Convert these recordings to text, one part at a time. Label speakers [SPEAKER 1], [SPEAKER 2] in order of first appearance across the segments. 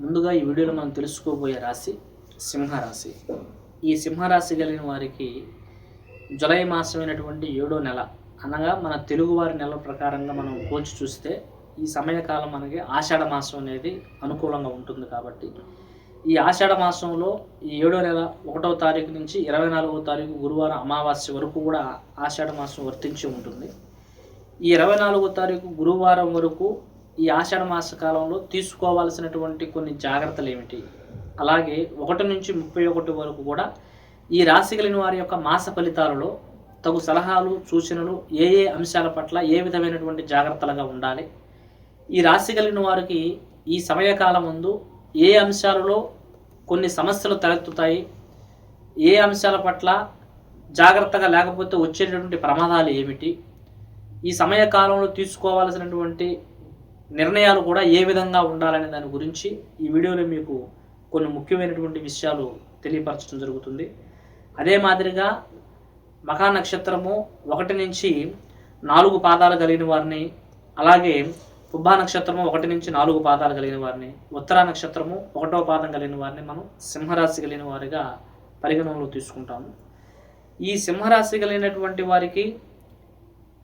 [SPEAKER 1] ముందుగా ఈ వీడియోలో మనం తెలుసుకోబోయే రాశి సింహరాశి. ఈ సింహరాశి కలిగిన వారికి జులై మాసమైనటువంటి ఏడో నెల అనగా మన తెలుగువారి నెల ప్రకారంగా మనం పోల్చి చూస్తే ఈ సమయకాలం మనకి ఆషాఢ మాసం అనేది అనుకూలంగా ఉంటుంది కాబట్టి ఈ ఆషాఢ మాసంలో ఈ ఏడో నెల ఒకటవ తారీఖు నుంచి ఇరవై నాలుగవ తారీఖు గురువారం అమావాస్య వరకు కూడా ఆషాఢ మాసం వర్తించి ఉంటుంది. ఈ ఇరవై నాలుగో తారీఖు గురువారం వరకు ఈ ఆషాఢ మాస కాలంలో తీసుకోవాల్సినటువంటి కొన్ని జాగ్రత్తలు ఏమిటి? అలాగే ఒకటి నుంచి ముప్పై ఒకటి వరకు కూడా ఈ రాశి కలిగిన వారి యొక్క మాస ఫలితాలలో తగు సలహాలు సూచనలు ఏ ఏ అంశాల పట్ల ఏ విధమైనటువంటి జాగ్రత్తలుగా ఉండాలి? ఈ రాశి కలిగిన వారికి ఈ సమయకాలం ముందు ఏ అంశాలలో కొన్ని సమస్యలు తలెత్తుతాయి? ఏ అంశాల పట్ల జాగ్రత్తగా లేకపోతే వచ్చేటటువంటి ప్రమాదాలు ఏమిటి? ఈ సమయకాలంలో తీసుకోవాల్సినటువంటి నిర్ణయాలు కూడా ఏ విధంగా ఉండాలనే దాని గురించి ఈ వీడియోలో మీకు కొన్ని ముఖ్యమైనటువంటి విషయాలు తెలియపరచడం జరుగుతుంది. అదే మాదిరిగా మఖా నక్షత్రము ఒకటి నుంచి నాలుగు పాదాలు కలిగిన వారిని అలాగే పుబ్బా నక్షత్రము ఒకటి నుంచి నాలుగు పాదాలు కలిగిన వారిని ఉత్తరా నక్షత్రము ఒకటో పాదం కలిగిన వారిని మనం సింహరాశి కలిగిన వారిగా పరిగణనలో తీసుకుంటాము. ఈ సింహరాశి కలిగినటువంటి వారికి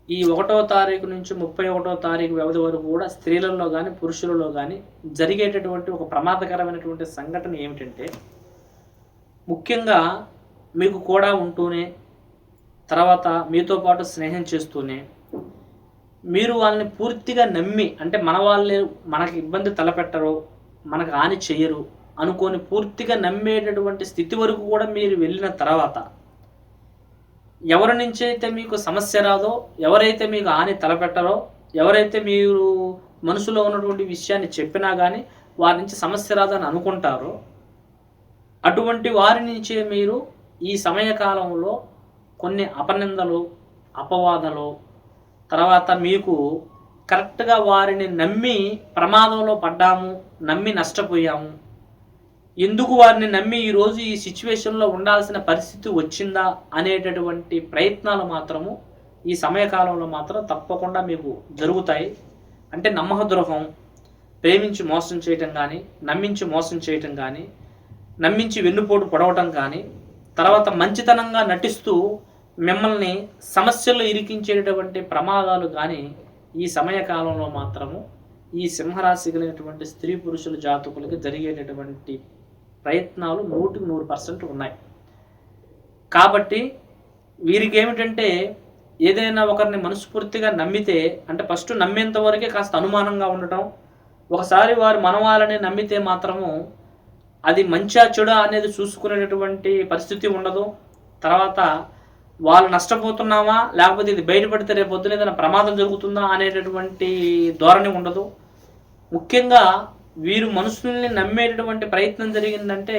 [SPEAKER 1] ఈ ఒకటో తారీఖు నుంచి ముప్పై ఒకటో తారీఖు వ్యవధి వరకు కూడా స్త్రీలలో కానీ పురుషులలో కానీ జరిగేటటువంటి ఒక ప్రమాదకరమైనటువంటి సంఘటన ఏమిటంటే ముఖ్యంగా మీకు కూడా ఉంటూనే తర్వాత మీతో పాటు స్నేహం చేస్తూనే మీరు వాళ్ళని పూర్తిగా నమ్మి అంటే మన వాళ్ళని మనకి ఇబ్బంది తలపెట్టరు మనకు హాని చెయ్యరు అనుకొని పూర్తిగా నమ్మేటటువంటి స్థితి వరకు కూడా మీరు వెళ్ళిన తర్వాత ఎవరి నుంచి అయితే మీకు సమస్య రాదో ఎవరైతే మీకు హాని తలపెట్టరో ఎవరైతే మీరు మనసులో ఉన్నటువంటి విషయాన్ని చెప్పినా కానీ వారి నుంచి సమస్య రాదని అనుకుంటారో అటువంటి వారి నుంచే మీరు ఈ సమయకాలంలో కొన్ని అపనిందలు అపవాదాలు తర్వాత మీకు కరెక్ట్గా వారిని నమ్మి ప్రమాదంలో పడ్డాము నమ్మి నష్టపోయాము ఎందుకు వారిని నమ్మి ఈరోజు ఈ సిచ్యువేషన్లో ఉండాల్సిన పరిస్థితి వచ్చిందా అనేటటువంటి ప్రయత్నాలు మాత్రము ఈ సమయకాలంలో మాత్రం తప్పకుండా మీకు జరుగుతాయి. అంటే నమ్మక ద్రోహం ప్రేమించి మోసం చేయటం కానీ నమ్మించి మోసం చేయటం కానీ నమ్మించి వెన్నుపోటు పొడవటం కానీ తర్వాత మంచితనంగా నటిస్తూ మిమ్మల్ని సమస్యలు ఇరికించేటటువంటి ప్రమాదాలు కానీ ఈ సమయకాలంలో మాత్రము ఈ సింహరాశి కలిగినటువంటి స్త్రీ పురుషుల జాతకులకి జరిగేటటువంటి ప్రయత్నాలు నూటికి నూరు పర్సెంట్ ఉన్నాయి. కాబట్టి వీరికి ఏమిటంటే ఏదైనా ఒకరిని మనస్ఫూర్తిగా నమ్మితే అంటే ఫస్ట్ నమ్మేంత వరకే కాస్త అనుమానంగా ఉండటం ఒకసారి వారు మనవాలని నమ్మితే మాత్రము అది మంచా చెడా అనేది చూసుకునేటటువంటి పరిస్థితి ఉండదు. తర్వాత వాళ్ళు నష్టపోతున్నామా లేకపోతే ఇది బయటపడితే రేపు పొద్దున ఏదైనా ప్రమాదం జరుగుతుందా అనేటటువంటి ధోరణి ఉండదు. ముఖ్యంగా వీరు మనుషుల్ని నమ్మేటటువంటి ప్రయత్నం జరిగిందంటే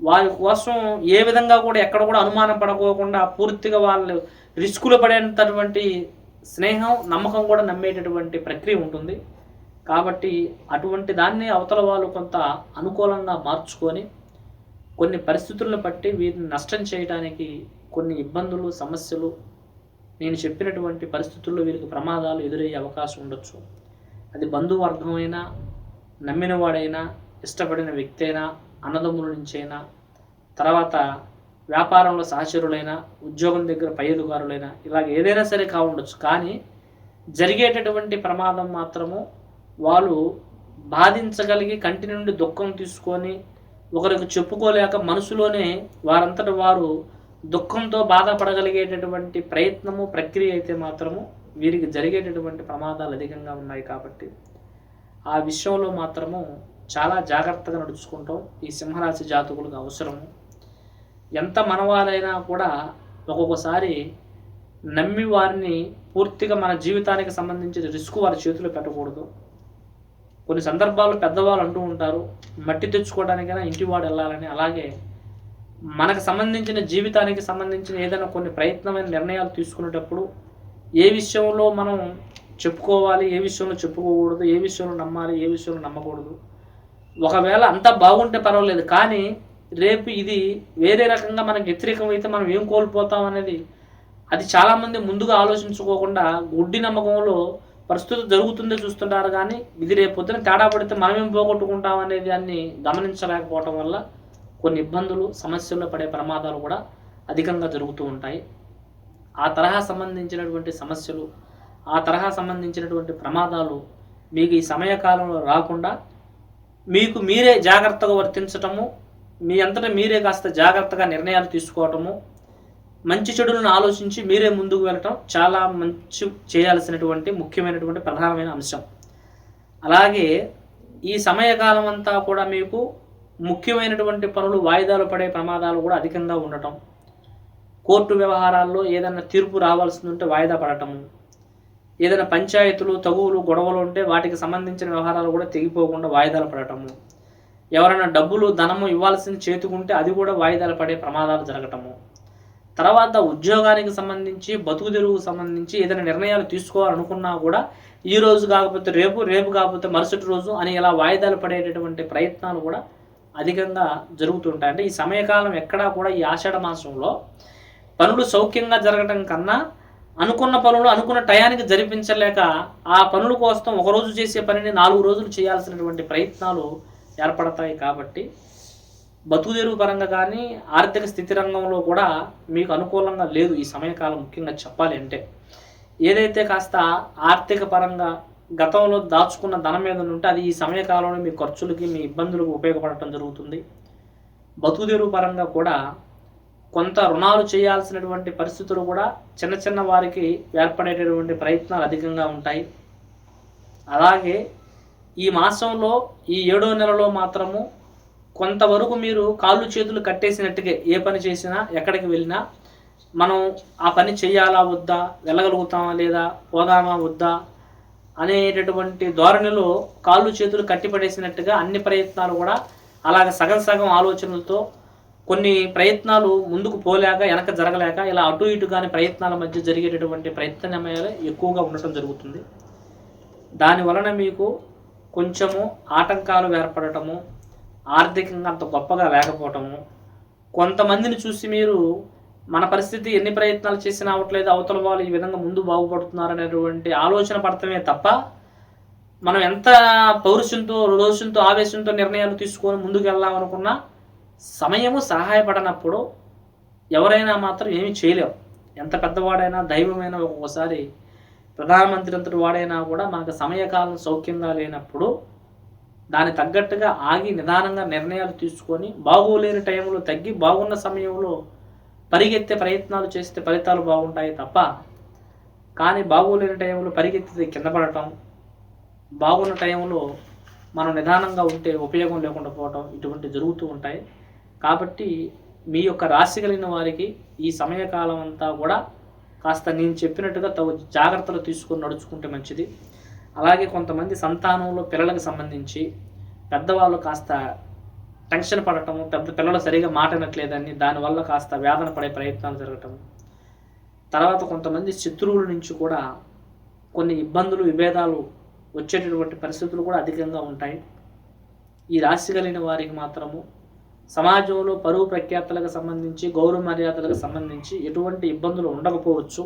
[SPEAKER 1] వారి కోసం ఏ విధంగా కూడా ఎక్కడ కూడా అనుమానం పడకోకుండా పూర్తిగా వాళ్ళు రిస్కులు పడేటటువంటి స్నేహం నమ్మకం కూడా నమ్మేటటువంటి ప్రక్రియ ఉంటుంది. కాబట్టి అటువంటి దాన్ని అవతల వాళ్ళు కొంత అనుకూలంగా మార్చుకొని కొన్ని పరిస్థితులను బట్టి వీరిని నష్టం చేయడానికి కొన్ని ఇబ్బందులు సమస్యలు నేను చెప్పినటువంటి పరిస్థితుల్లో వీరికి ప్రమాదాలు ఎదురయ్యే అవకాశం ఉండొచ్చు. అది బంధువర్గమైనా నమ్మిన వాడైనా ఇష్టపడిన వ్యక్తి అయినా అన్నదమ్ముల నుంచైనా తర్వాత వ్యాపారంలో సహచరులైనా ఉద్యోగం దగ్గర పై అధికారులైనా ఇలాగ ఏదైనా సరే కావుండొచ్చు. కానీ జరిగేటటువంటి ప్రమాదం మాత్రము వాళ్ళు బాధించగలిగి కంటి నుండి దుఃఖం తీసుకొని ఒకరికి చెప్పుకోలేక మనసులోనే వారంతట వారు దుఃఖంతో బాధపడగలిగేటటువంటి ప్రయత్నము ప్రక్రియ అయితే మాత్రము వీరికి జరిగేటటువంటి ప్రమాదాలు అధికంగా ఉన్నాయి కాబట్టి ఆ విషయంలో మాత్రము చాలా జాగ్రత్తగా నడుచుకుంటాం. ఈ సింహరాశి జాతకులకు అవసరము. ఎంత మనవారైనా కూడా ఒక్కొక్కసారి నమ్మి వారిని పూర్తిగా మన జీవితానికి సంబంధించిన రిస్క్ వారి చేతిలో పెట్టకూడదు. కొన్ని సందర్భాల్లో పెద్దవాళ్ళు అంటూ ఉంటారు మట్టి తెచ్చుకోవడానికైనా ఇంటివాడు వెళ్ళాలని. అలాగే మనకు సంబంధించిన జీవితానికి సంబంధించిన ఏదైనా కొన్ని ప్రయత్నమైన నిర్ణయాలు తీసుకునేటప్పుడు ఏ విషయంలో మనం చెప్పుకోవాలి ఏ విషయంలో చెప్పుకోకూడదు ఏ విషయంలో నమ్మాలి ఏ విషయంలో నమ్మకూడదు. ఒకవేళ అంతా బాగుంటే పర్వాలేదు కానీ రేపు ఇది వేరే రకంగా మనకు వ్యతిరేకం అయితే మనం ఏం కోల్పోతాం అనేది అది చాలామంది ముందుగా ఆలోచించుకోకుండా గుడ్డి నమ్మకంలో పరిస్థితి జరుగుతుందో చూస్తుంటారు కానీ ఇది రేపు పొద్దున తేడా పడితే మనం ఏం పోగొట్టుకుంటాం అనే దాన్ని గమనించలేకపోవటం వల్ల కొన్ని ఇబ్బందులు సమస్యల్లో పడే ప్రమాదాలు కూడా అధికంగా జరుగుతూ ఉంటాయి. ఆ తరహా సంబంధించినటువంటి సమస్యలు ఆ తరహా సంబంధించినటువంటి ప్రమాదాలు మీకు ఈ సమయకాలంలో రాకుండా మీకు మీరే జాగ్రత్తగా వర్తించటము మీ అంతటా మీరే కాస్త జాగ్రత్తగా నిర్ణయాలు తీసుకోవటము మంచి చెడులను ఆలోచించి మీరే ముందుకు వెళ్ళటం చాలా మంచి చేయాల్సినటువంటి ముఖ్యమైనటువంటి ప్రధానమైన అంశం. అలాగే ఈ సమయకాలం అంతా కూడా మీకు ముఖ్యమైనటువంటి పనులు వాయిదాలు పడే ప్రమాదాలు కూడా అధికంగా ఉండటం కోర్టు వ్యవహారాల్లో ఏదైనా తీర్పు రావాల్సి ఉంటే వాయిదా పడటము ఏదైనా పంచాయతీలు తగువులు గొడవలు ఉంటే వాటికి సంబంధించిన వ్యవహారాలు కూడా తెగిపోకుండా వాయిదాలు పడటము. ఎవరైనా డబ్బులు ధనము ఇవ్వాల్సింది చేతుకుంటే అది కూడా వాయిదాలు పడే ప్రమాదాలు జరగటము. తర్వాత ఉద్యోగానికి సంబంధించి బతుకు తెరువుకు సంబంధించి ఏదైనా నిర్ణయాలు తీసుకోవాలనుకున్నా కూడా ఈ రోజు కాకపోతే రేపు రేపు కాకపోతే మరుసటి రోజు అని ఇలా వాయిదాలు పడేటటువంటి ప్రయత్నాలు కూడా అధికంగా జరుగుతుంటాయి. అంటే ఈ సమయకాలం ఎక్కడా కూడా ఈ ఆషాఢ మాసంలో పనులు సౌఖ్యంగా జరగడం కన్నా అనుకున్న పనులు అనుకున్న టయానికి జరిపించలేక ఆ పనుల కోసం ఒక రోజు చేసే పనిని నాలుగు రోజులు చేయాల్సినటువంటి ప్రయత్నాలు ఏర్పడతాయి కాబట్టి బతుకు పరంగా కానీ ఆర్థిక స్థితి రంగంలో కూడా మీకు అనుకూలంగా లేదు ఈ సమయకాలం ముఖ్యంగా చెప్పాలి అంటే. ఏదైతే కాస్త ఆర్థిక పరంగా గతంలో దాచుకున్న ధనం మీద ఉంటే అది ఈ సమయకాలంలో మీ ఖర్చులకి మీ ఇబ్బందులకు ఉపయోగపడటం జరుగుతుంది. బతుకు పరంగా కూడా కొంత రుణాలు చేయాల్సినటువంటి పరిస్థితులు కూడా చిన్న చిన్న వారికి ఏర్పడేటటువంటి ప్రయత్నాలు అధికంగా ఉంటాయి. అలాగే ఈ మాసంలో ఈ ఏడో నెలలో మాత్రము కొంతవరకు మీరు కాళ్ళు చేతులు కట్టేసినట్టుగా ఏ పని చేసినా ఎక్కడికి వెళ్ళినా మనం ఆ పని చేయాలా వద్దా వెళ్ళగలుగుతామా లేదా పోదామా వద్దా అనేటటువంటి ధోరణిలో కాళ్ళు చేతులు కట్టిపడేసినట్టుగా అన్ని ప్రయత్నాలు కూడా అలాగ సగం సగం ఆలోచనలతో కొన్ని ప్రయత్నాలు ముందుకు పోలేక వెనక జరగలేక ఇలా అటు ఇటు కాని ప్రయత్నాల మధ్య జరిగేటటువంటి ప్రయత్నమయాలు ఎక్కువగా ఉండటం జరుగుతుంది. దాని వలన మీకు కొంచెము ఆటంకాలు ఏర్పడటము ఆర్థికంగా అంత గొప్పగా లేకపోవటము కొంతమందిని చూసి మీరు మన పరిస్థితి ఎన్ని ప్రయత్నాలు చేసినా అవ్వట్లేదు అవతల వాళ్ళు ఈ విధంగా ముందు బాగుపడుతున్నారు అనేటువంటి ఆలోచన పడటమే తప్ప మనం ఎంత పౌరుషంతో రోషంతో ఆవేశంతో నిర్ణయాలు తీసుకొని ముందుకు వెళ్ళాలనుకున్నా సమయము సహాయపడనప్పుడు ఎవరైనా మాత్రం ఏమీ చేయలేము ఎంత పెద్దవాడైనా దైవమైనా ఒక్కొక్కసారి ప్రధానమంత్రి అంతటి వాడైనా కూడా మనకు సమయకాలం సౌఖ్యంగా లేనప్పుడు దాని తగ్గట్టుగా ఆగి నిదానంగా నిర్ణయాలు తీసుకొని బాగోలేని టైంలో తగ్గి బాగున్న సమయంలో పరిగెత్తే ప్రయత్నాలు చేస్తే ఫలితాలు బాగుంటాయి తప్ప కానీ బాగోలేని టైంలో పరిగెత్తితే కింద పడటం బాగున్న టైంలో మనం నిదానంగా ఉంటే ఉపయోగం లేకుండా పోవటం ఇటువంటి జరుగుతూ ఉంటాయి. కాబట్టి మీ యొక్క రాశి కలిగిన వారికి ఈ సమయకాలం అంతా కూడా కాస్త నేను చెప్పినట్టుగా తగు జాగ్రత్తలు తీసుకొని నడుచుకుంటే మంచిది. అలాగే కొంతమంది సంతానంలో పిల్లలకు సంబంధించి పెద్దవాళ్ళు కాస్త టెన్షన్ పడటము పెద్ద పిల్లలు సరిగా మాటనట్లేదని దానివల్ల కాస్త వేదన పడే ప్రయత్నాలు జరగటం తర్వాత కొంతమంది శత్రువుల నుంచి కూడా కొన్ని ఇబ్బందులు విభేదాలు వచ్చేటటువంటి పరిస్థితులు కూడా అధికంగా ఉంటాయి. ఈ రాశి కలిగిన వారికి మాత్రము సమాజంలో పరువు ప్రఖ్యాతలకు సంబంధించి గౌరవ మర్యాదలకు సంబంధించి ఎటువంటి ఇబ్బందులు ఉండకపోవచ్చు.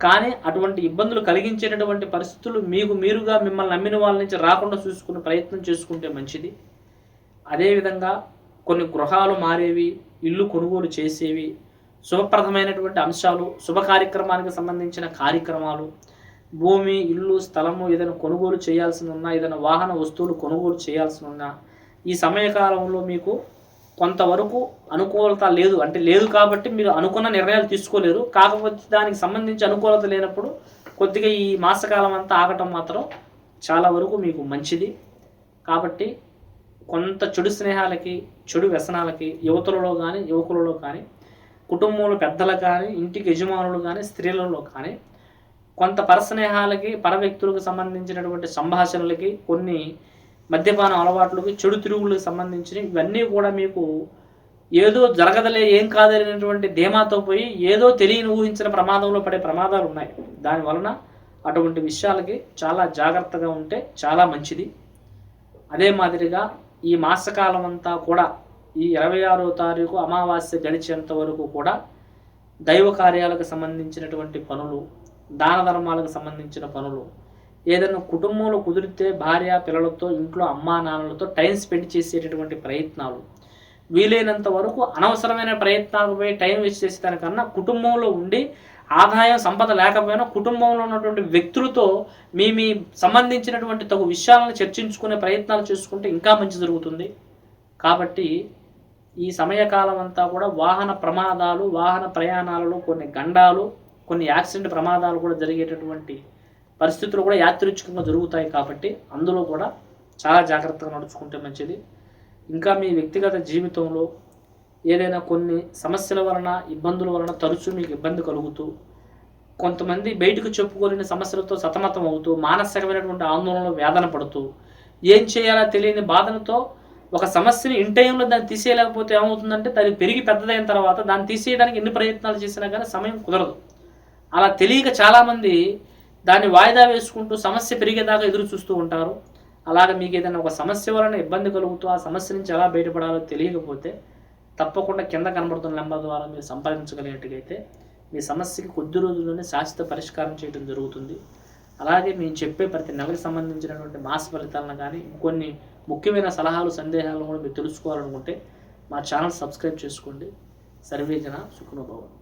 [SPEAKER 1] కానీ అటువంటి ఇబ్బందులు కలిగించేటటువంటి పరిస్థితులు మీకు మీరుగా మిమ్మల్ని నమ్మిన వాళ్ళ నుంచి రాకుండా చూసుకునే ప్రయత్నం చేసుకుంటే మంచిది. అదేవిధంగా కొన్ని గృహాలు మారేవి ఇల్లు కొనుగోలు చేసేవి శుభప్రదమైనటువంటి అంశాలు శుభ కార్యక్రమానికి సంబంధించిన కార్యక్రమాలు భూమి ఇల్లు స్థలము ఏదైనా కొనుగోలు చేయాల్సి ఉన్నా ఏదైనా వాహన వస్తువులు కొనుగోలు చేయాల్సి ఉన్నా ఈ సమయకాలంలో మీకు కొంతవరకు అనుకూలత లేదు. అంటే లేదు కాబట్టి మీరు అనుకున్న నిర్ణయాలు తీసుకోలేరు కాకపోతే దానికి సంబంధించి అనుకూలత లేనప్పుడు కొద్దిగా ఈ మాసకాలం అంతా ఆగటం మాత్రం చాలా వరకు మీకు మంచిది. కాబట్టి కొంత చెడు స్నేహాలకి చెడు వ్యసనాలకి యువతులలో కానీ యువకులలో కానీ కుటుంబంలో పెద్దలు కానీ ఇంటికి యజమానులు కానీ స్త్రీలలో కానీ కొంత పరస్నేహాలకి పర వ్యక్తులకు సంబంధించినటువంటి సంభాషణలకి కొన్ని మద్యపానం అలవాట్లకి చెడు తిరుగులకు సంబంధించినవి ఇవన్నీ కూడా మీకు ఏదో జరగదలే ఏం కాదనేటువంటి ధీమాతో పోయి ఏదో తెలియని ఊహించిన ప్రమాదంలో పడే ప్రమాదాలు ఉన్నాయి. దాని వలన అటువంటి విషయాలకి చాలా జాగ్రత్తగా ఉంటే చాలా మంచిది. అదే మాదిరిగా ఈ మాసకాలం అంతా కూడా ఈ ఇరవై ఆరో తారీఖు అమావాస్య గడిచేంత వరకు కూడా దైవ కార్యాలకు సంబంధించినటువంటి పనులు దాన ధర్మాలకు సంబంధించిన పనులు ఏదైనా కుటుంబంలో కుదిరితే భార్య పిల్లలతో ఇంట్లో అమ్మా నాన్నలతో టైం స్పెండ్ చేసేటటువంటి ప్రయత్నాలు. వీలైనంత వరకు అనవసరమైన ప్రయత్నాలపై టైం వేస్ట్ చేసేదానికన్నా కుటుంబంలో ఉండి ఆదాయం సంపద లేకపోయినా కుటుంబంలో ఉన్నటువంటి వ్యక్తులతో మీ మీ సంబంధించినటువంటి తగు విషయాలను చర్చించుకునే ప్రయత్నాలు చేసుకుంటే ఇంకా మంచి జరుగుతుంది. కాబట్టి ఈ సమయకాలం అంతా కూడా వాహన ప్రమాదాలు వాహన ప్రయాణాలలో కొన్ని గండాలు కొన్ని యాక్సిడెంట్ ప్రమాదాలు కూడా జరిగేటటువంటి పరిస్థితులు కూడా యాదృచ్ఛికంగా జరుగుతాయి కాబట్టి అందులో కూడా చాలా జాగ్రత్తగా నడుచుకుంటే మంచిది. ఇంకా మీ వ్యక్తిగత జీవితంలో ఏదైనా కొన్ని సమస్యల వలన ఇబ్బందుల వలన తరచూ మీకు ఇబ్బంది కలుగుతూ కొంతమంది బయటకు చెప్పుకోలేని సమస్యలతో సతమతం అవుతూ మానసికమైనటువంటి ఆందోళనలో వేదన పడుతూ ఏం చేయాలో తెలియని బాధలతో ఒక సమస్యని ఇన్ టైంలో దాన్ని తీసేయలేకపోతే ఏమవుతుందంటే దాన్ని పెరిగి పెద్దదైన తర్వాత దాన్ని తీసేయడానికి ఎన్ని ప్రయత్నాలు చేసినా కానీ సమయం కుదరదు. అలా తెలియక చాలామంది దాన్ని వాయిదా వేసుకుంటూ సమస్య పెరిగేదాకా ఎదురు చూస్తూ ఉంటారు. అలాగే మీకు ఏదైనా ఒక సమస్య వలన ఇబ్బంది కలుగుతూ ఆ సమస్య నుంచి ఎలా బయటపడాలో తెలియకపోతే తప్పకుండా కింద కనబడుతున్న నెంబర్ ద్వారా మీరు సంపాదించగలిగినట్టుగైతే మీ సమస్యకి కొద్ది రోజుల్లోనే శాశ్వత పరిష్కారం చేయడం జరుగుతుంది. అలాగే మేము చెప్పే ప్రతి నెలకు సంబంధించినటువంటి మాస ఫలితాలను కానీ ఇంకొన్ని ముఖ్యమైన సలహాలు సందేహాలను కూడా మీరు తెలుసుకోవాలనుకుంటే మా ఛానల్ సబ్స్క్రైబ్ చేసుకోండి. సర్వేజన సుఖనుభవం.